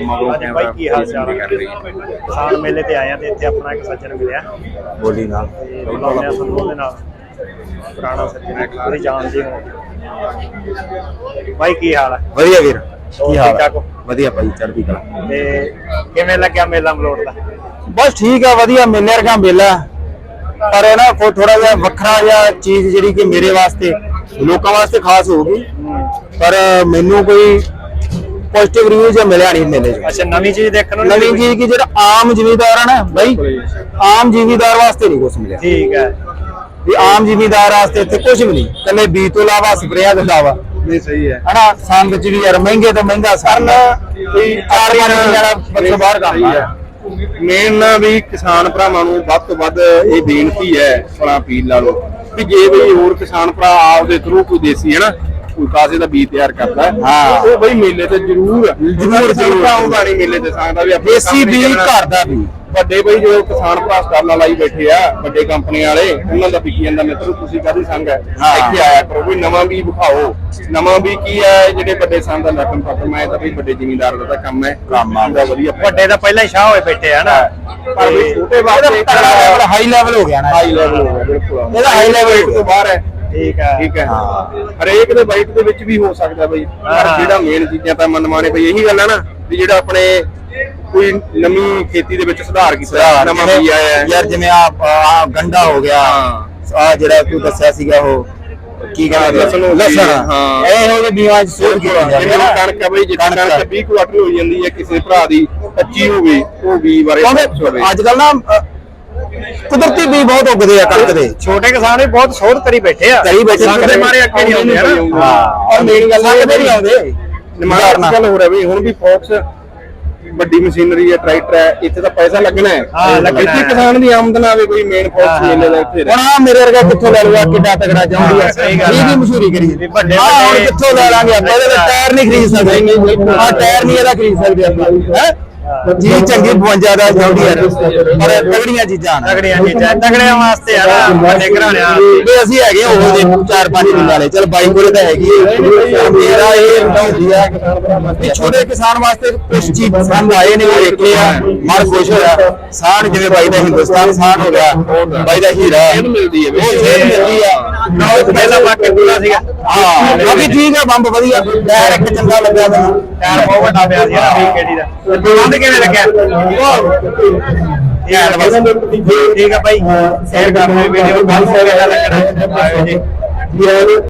ਮਗਰੋਂ ਅੱਜ ਬਾਈ ਕੀ ਹਾਲ ਚਾਲ ਹੈ? ਕਿਸਾਨ ਮੇਲੇ ਤੇ ਆਏ ਆ ਤੇ ਇੱਥੇ ਆਪਣਾ ਇੱਕ ਸੱਜਣ ਮਿਲਿਆ। ਬੋਲੀ ਨਾਲ। ਤੇ ਬੁਲਾਉਂਦੇ ਆ ਤੁਹਾਨੂੰ ਉਹਦੇ ਨਾਲ। ਪੁਰਾਣਾ ਸੱਜਣ ਹੈ ਤੁਸੀਂ ਜਾਣਦੇ ਹੋ ਬਾਈ ਕੀ ਹਾਲ ਹੈ ਵਧੀਆ ਵੀਰ। ਕੀ ਹਾਲ ਠੀਕ ਠਾਕ ਹੋ? ਵਧੀਆ ਭਾਈ ਚੜ੍ਹਦੀ ਕਲਾ। ਤੇ ਕਿਵੇਂ ਲੱਗਿਆ ਮੇਲਾ ਮਲੋਟ ਦਾ? ਬਸ ਠੀਕ ਆ ਵਧੀਆ ਮੇਲੇ ਵਰਗਾ ਮੇਲਾ। ਪਰ ਇਹ ਨਾ ਕੋਈ ਥੋੜਾ ਜਿਹਾ ਵੱਖਰਾ ਜਿਹਾ ਚੀਜ਼ ਜਿਹੜੀ ਕਿ ਮੇਰੇ ਵਾਸਤੇ ਲੋਕਾਂ ਵਾਸਤੇ ਖਾਸ ਹੋਊਗੀ ਪਰ ਮੈਨੂੰ ਕੋਈ ਪੋਜ਼ਿਟਿਵ ਰਿਵਿਊ ਜਿਹਾ ਮਿਲਿਆ ਨਹੀਂ ਮੇਲੇ 'ਚ। ਅੱਛਾ ਨਵੀਂ ਚੀਜ਼ ਦੇਖਣ ਨੂੰ ਨਵੀਂ ਚੀਜ਼ ਕਿ ਜਿਹੜਾ ਆਮ ਜ਼ਿਮੀਦਾਰ ਹੈ ਨਾ ਬਈ ਆਮ ਜ਼ਿਮੀਦਾਰ ਵਾਸਤੇ ਨਹੀਂ ਕੁਝ ਮਿਲਿਆ। ਠੀਕ ਹੈ। ਵੀ ਆਮ ਜ਼ਿਮੀਦਾਰ ਵਾਸਤੇ ਇੱਥੇ ਕੁਝ ਵੀ ਨਹੀਂ। ਕੱਲੇ ਬੀਜ ਤੋਂ ਇਲਾਵਾ ਸਪਰੇਆਂ ਦਿੰਦਾ ਵਾ ਨਹੀਂ ਸਹੀ ਹੈ। ਹਨਾ ਸੰਦ ਚ ਵੀ ਯਾਰ ਮਹਿੰਗੇ ਤੋਂ ਮਹਿੰਗਾ ਸੰਦ ਕੋਈ ਚਾਰ ਪੰਜ ਵਾਲਾ ਬੱਚੋ ਬਾਹਰ ਕੰਮ ਆ ਮੇਨ ਨਾ ਵੀ ਕਿਸਾਨ ਭਰਾਵਾਂ ਨੂੰ ਵੱਧ ਤੋਂ ਵੱਧ ਇਹ ਬੇਨਤੀ ਹੈ ਫਲਾਂ ਪੀਣ ਲਾ ਲਓ। ਵੀ ਜੇ ਵੀ ਹੋਰ ਕਿਸਾਨ ਭਰਾ ਆਪਦੇ ਥਰੂ ਕੋਈ ਦੇਸੀ ਹੈ ਨਾ ਕੋਈ ਕਾਸੇ ਦਾ ਬੀਜ ਤਿਆਰ ਕਰਦਾ ਹੈ। ਉਹ ਬਈ ਮੇਲੇ ਤੇ ਜ਼ਰੂਰ ਜ਼ਰੂਰ ਜ਼ਰੂਰ ਆਉਂਦਾ ਨਹੀਂ ਮੇਲੇ ਤੇ ਸਕਦਾ ਵੀ ਆਪਣੇ ਦੇਸੀ ਬੀਜ। ਘਰ ਦਾ ਵੀ। ਵੱਡੇ ਬਈ ਜੋ ਕਿਸਾਨ ਭਰਾ ਸਟਾਲਾਂ ਲਾਈ ਬੈਠੇ ਆ ਵੱਡੇ ਕੰਪਨੀ ਵਾਲੇ ਉਹਨਾਂ ਦਾ ਵਿਕੀ ਜਾਂਦਾ ਮਿੱਤਰੋ ਤੁਸੀਂ ਕਾਹਦੀ ਸੰਗ ਹੈ। ਇੱਥੇ ਆਇਆ ਕਰੋ ਕੋਈ ਨਵਾਂ ਵੀ ਵਿਖਾਓ। ਨਵਾਂ ਵੀ ਕੀ ਹੈ? ਜਿਹੜੇ ਵੱਡੇ ਸੰਗ ਦਾ ਲਖਨ ਪੱਤ ਮੈਂ ਤਾਂ ਵੀ ਵੱਡੇ ਜ਼ਿਮੀਂਦਾਰ ਦਾ ਕੰਮ ਹੈ। ਕੰਮ ਆ। ਦਾ ਵਧੀਆ ਵੱਡੇ ਤਾਂ ਪਹਿਲਾਂ ਹੀ ਸ਼ਾਹ ਹੋਏ ਬੈਠੇ ਆ ਨਾ। ਪਰ ਵੀ ਛੋਟੇ ਵਾਸਤੇ ਹਾਈ ਲੈਵਲ ਹੋ ਗਿਆ ਨਾ। ਹਾਈ ਲੈਵਲ ਹੋ ਗਿਆ ਬਿਲਕੁਲ। ਇਹਦਾ high level ਤੋਂ ਬਾਹਰ ਹੈ। ਠੀਕ ਹੈ। ਠੀਕ ਹੈ। ਹਾਂ। ਹਰੇਕ ਦੇ ਬਾਈਟ ਦੇ ਵਿੱਚ ਵੀ ਹੋ ਸਕਦਾ ਬਈ। ਪਰ ਹਾਂ। ਜਿਹੜਾ ਮੇਨ ਚੀਜ਼ਾਂ ਤਾਂ ਮਨਮਾਨੇ ਬਈ ਇਹੀ ਗੱਲ ਹੈ ਨਾ ਵੀ ਜਿਹੜਾ ਆਪਣੇ ਕੋਈ ਨਵੀਂ ਖੇਤੀ ਦੇ ਵਿੱਚ ਸੁਧਾਰ ਕੀਤਾ ਨਵਾਂ ਵੀ ਆਇਆ ਹੈ। ਯਾਰ ਜਿਵੇਂ ਆ ਆ ਗੰਡਾ ਹੋ ਗਿਆ। ਹਾਂ। ਆ ਜਿਹੜਾ ਤੂੰ ਦੱਸਿਆ ਸੀਗਾ ਉਹ ਕੀ ਕਹਿੰਦੇ ਲਸਣ ਹੋ ਲਸਣ। ਹਾਂ। ਇਹੋ ਜਿਹੇ ਬੀਵਾਂ ਚ ਸੋਧ ਕੀਤੀ ਜਾਂਦੀ ਜਿਵੇਂ ਹੈ ਹੁਣ ਕਣਕ ਆ ਬਈ ਜਿੱਦਾਂ ਕਣਕ। ਕਣਕ 20 ਕੁਆਟਰ ਹੋ ਜਾਂਦੀ ਹੈ ਕਿਸੇ ਭਰਾ ਦੀ 25 ਹੋ ਗਈ ਉਹ 20 ਬਾਰੇ ਅੱਜ ਕੱਲ ਨਾ ਕੁਦਰਤੀ ਬੀਜ ਬਹੁਤ ਉੱਗਦੇ ਆ ਕਣਕ ਦੇ। ਛੋਟੇ ਕਿਸਾਨ ਵੀ ਬਹੁਤ ਸੋਧ ਕਰੀ ਬੈਠੇ ਆ। ਕਰੀ ਬੈਠੇ ਦੇ ਮਾਰੇ ਅੱਗੇ ਨਹੀਂ ਆਉਂਦੇ ਹਾਂ ਔਰ ਮੇਨ ਗੱਲ ਇਹ ਨਹੀਂ ਆਉਂਦੇ ਨਿਮਾਰ ਗੱਲ ਹੋ ਰਿਹਾ ਵੀ ਹੁਣ ਵੀ ਫੋਕਸ ਵੱਡੀ ਮਸ਼ੀਨਰੀ ਹੈ ਟਰੈਕਟਰ ਹੈ ਇੱਥੇ ਤਾਂ ਪੈਸਾ ਲੱਗਣਾ ਹੈ। ਹਾਂ, ਲੱਗਣਾ ਹੈ। ਕਿਸਾਨ ਦੀ ਆਮਦਨ ਆਵੇ ਕੋਈ ਮੇਨ ਫੋਕਸ ਮੇਲੇ ਦਾ ਇੱਥੇ ਹੁਣ ਆ ਮੇਰੇ ਵਰਗਾ ਕਿੱਥੋਂ ਲੈ ਲੂਗਾ ਕਿੱਡਾ ਤਗੜਾ ਚਾਹੁੰਦੀ ਆ ਹਾਂ, ਸਹੀ ਗੱਲ ਇਹਦੀ ਆ। ਮਸ਼ਹੂਰੀ ਕਰੀ। ਵੀ ਵੱਡੇ ਵੱਡੇ- ਕਿੱਥੋਂ ਲੈ ਲਾਂਗੇ ਆਪਾਂ ਇਹਦੇ ਟਾਇਰ ਨਹੀਂ ਖਰੀਦ ਸਕਦੇ। ਹਾਂ ਟਾਇਰ ਨਹੀਂ ਇਹਦਾ ਖਰੀਦ ਸਕਦੇ ਆਪਾਂ। ਹੈ? ਜੀ ਚੰਗੀ 52 ਦਾ ਚਾਹੁੰਦੀ ਆ ਪਰ ਤਗੜੀਆਂ ਚੀਜ਼ਾਂ ਨੇ। ਤਗੜੀਆਂ ਚੀਜ਼ਾਂ ਤਗੜਿਆਂ ਵਾਸਤੇ ਆ ਵੱਡੇ ਘਰਾਣਿਆਂ ਵੀ ਅਸੀਂ ਹੈਗੇ ਉਹ ਦੇ 4-5 ਦਿਨ ਵਾਲੇ। ਚਲ ਬਾਈ ਕੋਲੇ ਤਾਂ ਹੈਗੀ ਮੇਰਾ ਇਹ ਹੁੰਦੀ ਆ ਕਿ ਛੋਟੇ ਕਿਸਾਨ ਵਾਸਤੇ ਕੁਝ ਚੀਜ਼ ਪਸੰਦ ਆਏ ਨੇ ਉਹ ਦੇਖੇ ਆ ਮਨ ਖੁਸ਼ ਹੋਇਆ। ਸਾਨ ਜਿਵੇਂ ਬਾਈ ਦਾ ਹਿੰਦੁਸਤਾਨ ਸਾਨ ਹੋ ਗਿਆ ਬਾਈ ਦਾ ਹੀਰਾ। ਸੇਧ ਮਿਲਦੀ ਹੈ। ਉਹ ਮਿਲਦੀ ਆ। ਨਾ ਉਹ ਪਹਿਲਾਂ ਵਾਕਿਆ ਪੂਰਾ ਸੀਗਾ। ਹਾਂ ਬਾਕੀ ਠੀਕ ਆ ਬੰਬ ਵਧੀਆ ਟਾਇਰ ਇੱਕ ਚੰਗਾ ਲੱਗਾ ਮੈਨੂੰ ਟਾਇਰ ਬਹੁਤ ਵੱਡਾ ਪਿਆ ਸੀ ਨਾ ਵੀਕੇਡੀ ਦਾ। ਬੰਦ ਕਿਵੇਂ ਲੱਗਿਆ? ਯਾਰ ਬਸ। ਠੀਕ ਆ ਬਾਈ। ਸ਼ੇਅਰ ਕਰ ਦਿਓ ਵੀਡੀਓ ਕੱਲ ਸਵੇਰੇ ਲੱਗਣਾ। ਆਇਓ ਜੀ।